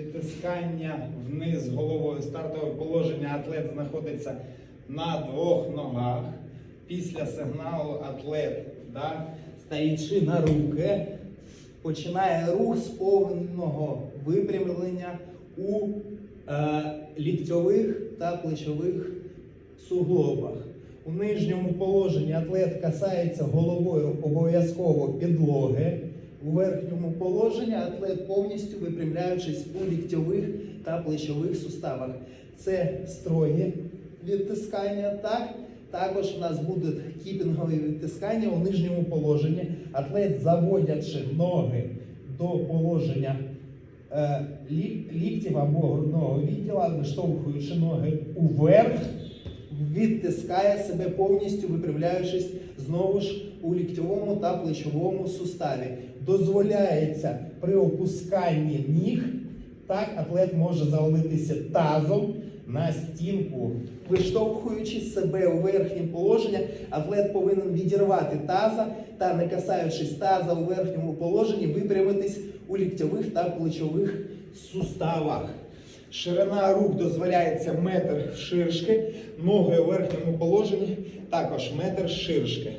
Відтискання вниз головою. Стартове положення атлет знаходиться на двох ногах. Після сигналу атлет, да, стоячи на руки, починає рух з повного випрямлення у е, ліктьових та плечових суглобах. У нижньому положенні атлет касається головою обов'язково підлоги. У верхньому положенні атлет повністю випрямляючись у ліктьових та плечових суставах. Це строгі відтискання. Так? Також у нас будуть кіпінгові відтискання у нижньому положенні. Атлет, заводячи ноги до положення е, ліктів або грудного відділа, виштовхуючи ноги уверх, відтискає себе повністю, випрямляючись знову ж у ліктьовому та плечовому суставі. Дозволяється при опусканні ніг, так атлет може завалитися тазом на стінку. Виштовхуючи себе у верхнє положення, атлет повинен відірвати таза та, не касаючись таза у верхньому положенні, випрямитись у ліктьових та плечових суставах. Ширина рук дозволяється метр ширшки, ноги у верхньому положенні також метр ширшки.